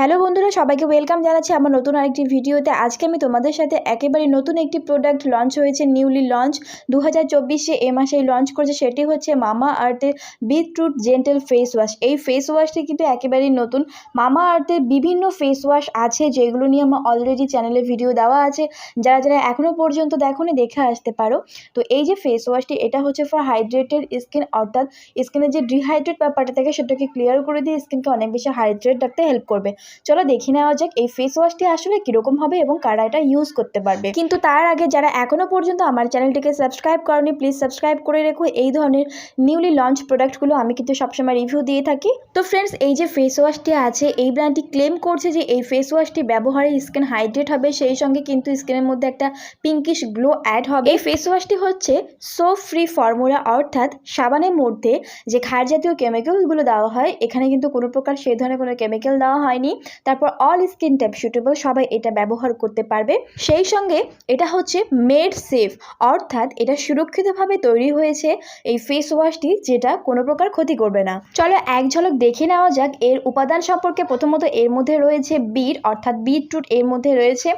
Hello বন্ধুরা, সবাইকে welcome জানাচ্ছি আমার নতুন আরেকটি ভিডিওতে। আজকে আমি তোমাদের সাথে একেবারে নতুন একটি প্রোডাক্ট লঞ্চ হয়েছে নিউলি লঞ্চ দু হাজার চব্বিশে এ মাসেই লঞ্চ করেছে, সেটি হচ্ছে মামা আর্থের বিটরুট জেন্টেল ফেস ওয়াশ এই ফেস ওয়াশটি কিন্তু একেবারেই নতুন। মামা আর্থের বিভিন্ন ফেস ওয়াশ আছে, যেগুলো নিয়ে আমার অলরেডি চ্যানেলে ভিডিও দেওয়া আছে। যারা যারা এখনও পর্যন্ত দেখোনি, দেখে আসতে পারো। তো এই যে ফেস ওয়াশটি এটা হচ্ছে ফর হাইড্রেটেড স্কিন অর্থাৎ স্কিনের যে ডিহাইড্রেট ব্যাপারটা থাকে, সেটাকে ক্লিয়ার করে দিয়ে স্কিনকে অনেক বেশি হাইড্রেট রাখতে হেল্প করবে। চলো দেখে নেওয়া যাক এই ফেস ওয়াশটি আসলে কীরকম হবে এবং কারা এটা ইউজ করতে পারবে। কিন্তু তার আগে যারা এখনও পর্যন্ত আমার চ্যানেলটিকে সাবস্ক্রাইব করনি প্লিজ সাবস্ক্রাইব করে রেখো। এই ধরনের নিউলি লঞ্চ প্রোডাক্টগুলো আমি কিন্তু সবসময় রিভিউ দিয়ে থাকি। তো ফ্রেন্ডস এই যে ফেস ওয়াশটি আছে, এই ব্র্যান্ডটি ক্লেম করছে যে এই ফেস ওয়াশটি ব্যবহারে স্কিন হাইড্রেট হবে, সেই সঙ্গে কিন্তু স্কিনের মধ্যে একটা পিঙ্কিশ গ্লো অ্যাড হবে। এই ফেস ওয়াশটি হচ্ছে সো ফ্রি ফর্মুলা অর্থাৎ সাবানের মধ্যে যে ক্ষার জাতীয় কেমিক্যালগুলো দেওয়া হয়, এখানে কিন্তু কোনো প্রকার সেই ধরনের কোনো কেমিক্যাল দেওয়া হয়নি। তারপর অল স্কিন টাইপ সুটেবল সবাই এটা ব্যবহার করতে পারবে। সেই সঙ্গে এটা হচ্ছে মেড সেফ অর্থাৎ এটা সুরক্ষিতভাবে তৈরি হয়েছে এই ফেস ওয়াশটি যেটা কোনো প্রকার ক্ষতি করবে না। চলো এক ঝলক দেখে নেওয়া যাক, এর উপাদান সম্পর্কে প্রথমত এর মধ্যে রয়েছে বিট অর্থাৎ বিটরুট এর মধ্যে রয়েছে,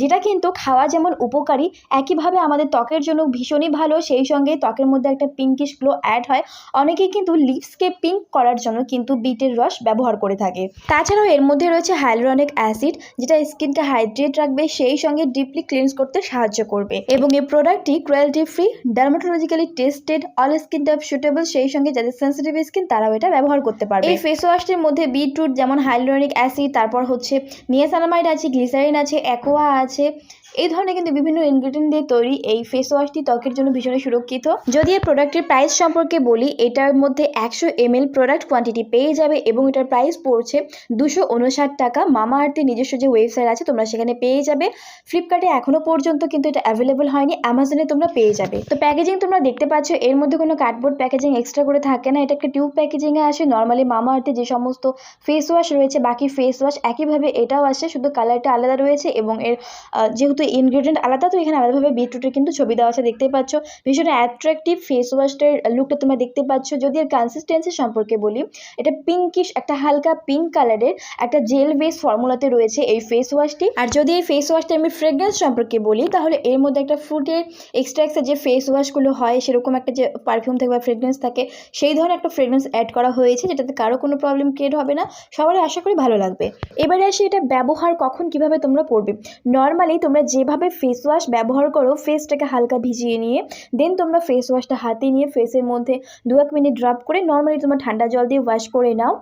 যেটা কিন্তু খাওয়া যেমন উপকারী, একইভাবে আমাদের ত্বকের জন্য ভীষণই ভালো, সেই সঙ্গে ত্বকের মধ্যে একটা পিঙ্কিশ গ্লো অ্যাড হয়। অনেকেই কিন্তু লিপসকে পিঙ্ক করার জন্য কিন্তু বিটের রস ব্যবহার করে থাকে। তাছাড়াও এর মধ্যে রয়েছে হাইলোরনিক অ্যাসিড, যেটা স্কিনকে হাইড্রেট রাখবে, সেই সঙ্গে ডিপলি ক্লিনস করতে সাহায্য করবে। এবং এই প্রোডাক্টটি cruelty free, dermatologically tested, all skin type suitable, সেই সঙ্গে যাদের সেন্সিটিভ স্কিন, তারাও এটা ব্যবহার করতে পারবে। এই ফেস ওয়াশটির মধ্যে বিটরুট, যেমন হাইলোরনিক অ্যাসিড, তারপর হচ্ছে নিয়াসানামাইড আছে, গ্লিসারিন আছে, অ্যাকোয়া আছে এই ধরনের কিন্তু বিভিন্ন ইনগ্রিডিয়েন্ট দিয়ে তৈরি এই ফেস ওয়াশটি ত্বকের জন্য ভীষণই সুরক্ষিত। যদি এই প্রোডাক্টের প্রাইস সম্পর্কে বলি, এটার মধ্যে একশো এম এল প্রোডাক্ট কোয়ান্টিটি পেয়ে যাবে এবং এটার প্রাইস পড়ছে দুশো টাকা। মামা আর্থের নিজস্ব যে ওয়েবসাইট আছে, তোমরা সেখানে পেয়ে যাবে। ফ্লিপকার্টে এখনও পর্যন্ত কিন্তু এটা অ্যাভেলেবল হয়নি অ্যামাজনে তোমরা পেয়ে যাবে। তো প্যাকেজিং তোমরা দেখতে পাচ্ছ, এর মধ্যে কোনো কার্ডবোর্ড প্যাকেজিং এক্সট্রা করে থাকে না, এটা একটা টিউব প্যাকেজিংয়ে আসে। নর্মালি মামা আর্থে যে সমস্ত ফেস ওয়াশ রয়েছে, বাকি ফেস ওয়াশ একইভাবে এটাও আসে, শুধু কালারটা আলাদা রয়েছে এবং এর যেহেতু ইনগ্রেডিয়েন্ট আলাদা, তো এখানে আলাদাভাবে বিটরুটের কিন্তু ছবি দেওয়া আছে দেখতে পাচ্ছ। ভীষণ অ্যাট্রাকটিভ ফেস ওয়াশটার লুকটা তোমরা দেখতে পাচ্ছ। যদি এর কনসিস্টেন্সি সম্পর্কে বলি, এটা পিঙ্কিশ একটা হালকা পিঙ্ক কালারের একটা জেল বেস ফর্মুলাতে রয়েছে এই ফেস ওয়াশটি আর যদি এই ফেস ওয়াশটা আমি ফ্রেগ্রেন্স সম্পর্কে বলি, তাহলে এর মধ্যে একটা ফ্রুটের এক্সট্রাক্সের যে ফেস ওয়াশগুলো হয়, সেরকম একটা যে পারফিউম থাকে বা ফ্রেগ্রেন্স থাকে, সেই ধরনের একটা ফ্রেগ্রেন্স অ্যাড করা হয়েছে, যেটাতে কারও কোনো প্রবলেম ক্রিয়েট হবে না। সবারই আশা করি ভালো লাগবে। এবারে আসি এটা ব্যবহার কখন কীভাবে তোমরা করবে? নর্মালি তোমরা যেভাবে ফেস ওয়াশ ব্যবহার করো ফেসটাকে হালকা ভিজিয়ে নিয়ে দেন তোমরা ফেস ওয়াশটা হাতে নিয়ে ফেসের মধ্যে দু এক মিনিট ড্রপ করে নর্মালি তোমরা ঠান্ডা জল দিয়ে ওয়াশ করে নাও।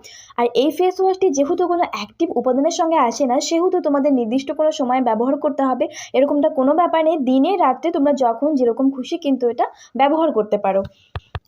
আর এই ফেস ওয়াশটি যেহেতু কোনো অ্যাক্টিভ উপাদানের সঙ্গে আসে না, সেহেতু তোমাদের নির্দিষ্ট কোনো সময় ব্যবহার করতে হবে। এরকমটা কোনো ব্যাপার নেই, দিনে রাত্রে তোমরা যখন যেরকম খুশি কিন্তু এটা ব্যবহার করতে পারো।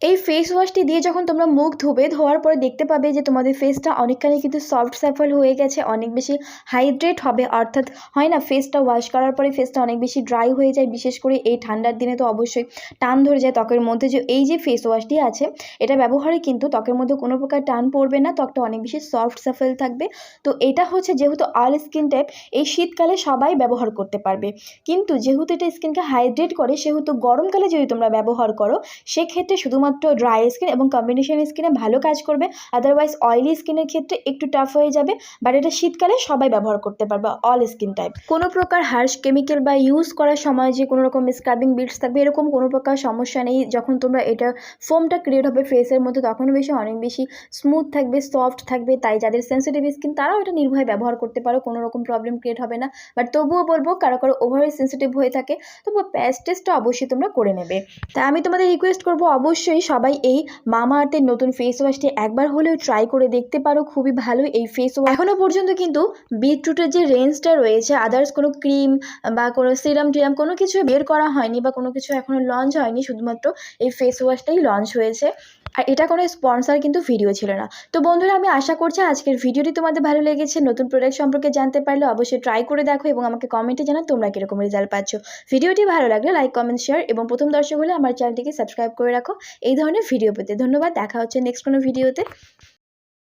এই ফেস ওয়াশটি দিয়ে যখন তোমরা মুখ ধোবে, ধোয়ার পরে দেখতে পাবে যে তোমাদের ফেসটা অনেকখানি কিন্তু সফট স্যাফল হয়ে গেছে, অনেক বেশি হাইড্রেট হবে। অর্থাৎ হয় না ফেসটা ওয়াশ করার পরে ফেসটা অনেক বেশি ড্রাই হয়ে যায়। বিশেষ করে এই ঠান্ডার দিনে তো অবশ্যই টান ধরে যায় ত্বকের মধ্যে। যে এই যে ফেস ওয়াশটি আছে, এটা ব্যবহারে কিন্তু ত্বকের মধ্যে কোনো প্রকার টান পড়বে না। ত্বকটা অনেক বেশি সফট স্যাফল থাকবে। তো এটা হচ্ছে যেহেতু অল স্কিন টাইপ এই শীতকালে সবাই ব্যবহার করতে পারবে। কিন্তু যেহেতু এটা স্কিনকে হাইড্রেট করে, সেহেতু গরমকালে যদি তোমরা ব্যবহার করো, সেক্ষেত্রে শুধুমাত্র ড্রাই স্কিন এবং কম্বিনেশন স্কিনে ভালো কাজ করবে আদারওয়াইজ অয়েলি স্কিনের ক্ষেত্রে একটু টাফ হয়ে যাবে বাট এটা শীতকালে সবাই ব্যবহার করতে পারবে অল স্কিন টাইপ কোনো প্রকার হার্শ কেমিক্যাল বা ইউজ করার সময় যে কোনো রকম স্ক্রাবিং বিটস থাকবে, এরকম কোনো প্রকার সমস্যা নেই, যখন তোমরা এটা ফোমটা ক্রিয়েট হবে ফেসের মধ্যে তখন বেশি, অনেক বেশি স্মুথ থাকবে সফট থাকবে, তাই যাদের সেন্সিটিভ স্কিন তারাও এটা নির্ভয়ে ব্যবহার করতে পারো, কোনো রকম প্রবলেম ক্রিয়েট হবে না বাট তবুও বলব কারও কারও ওভারই সেন্সিটিভ হয়ে থাকে, তবুও প্যাচ টেস্টটা অবশ্যই তোমরা করে নেবে। তাই আমি তোমাদের রিকোয়েস্ট করব অবশ্যই সবাই এই মামা আর্থের নতুন ফেস ওয়াশটি একবার হলেও ট্রাই করে দেখতে পারো, খুবই ভালো এই ফেস ওয়াশ এখনও পর্যন্ত কিন্তু বিটরুটের যে রেঞ্জটা রয়েছে আদার্স কোনো ক্রিম বা কোনো সিরাম টিরাম কোনো কিছু বের করা হয়নি বা কোনো কিছু এখনও লঞ্চ হয়নি, শুধুমাত্র এই ফেস ওয়াশটাই লঞ্চ হয়েছে। আর এটা কোনো স্পন্সার কিন্তু ভিডিও ছিল না। তো বন্ধুরা, আমি আশা করছি আজকের ভিডিওটি তোমাদের ভালো লেগেছে। নতুন প্রোডাক্ট সম্পর্কে জানতে পারলে অবশ্যই ট্রাই করে দেখো এবং আমাকে কমেন্টে জানাও তোমরা কীরকম রেজাল্ট পাচ্ছ। ভিডিওটি ভালো লাগলে লাইক কমেন্ট শেয়ার এবং প্রথম দর্শক হলে আমার চ্যানেলটিকে সাবস্ক্রাইব করে রাখো। এই ধরনের ভিডিও পেতে ধন্যবাদ। দেখা হচ্ছে নেক্সট কোনো ভিডিওতে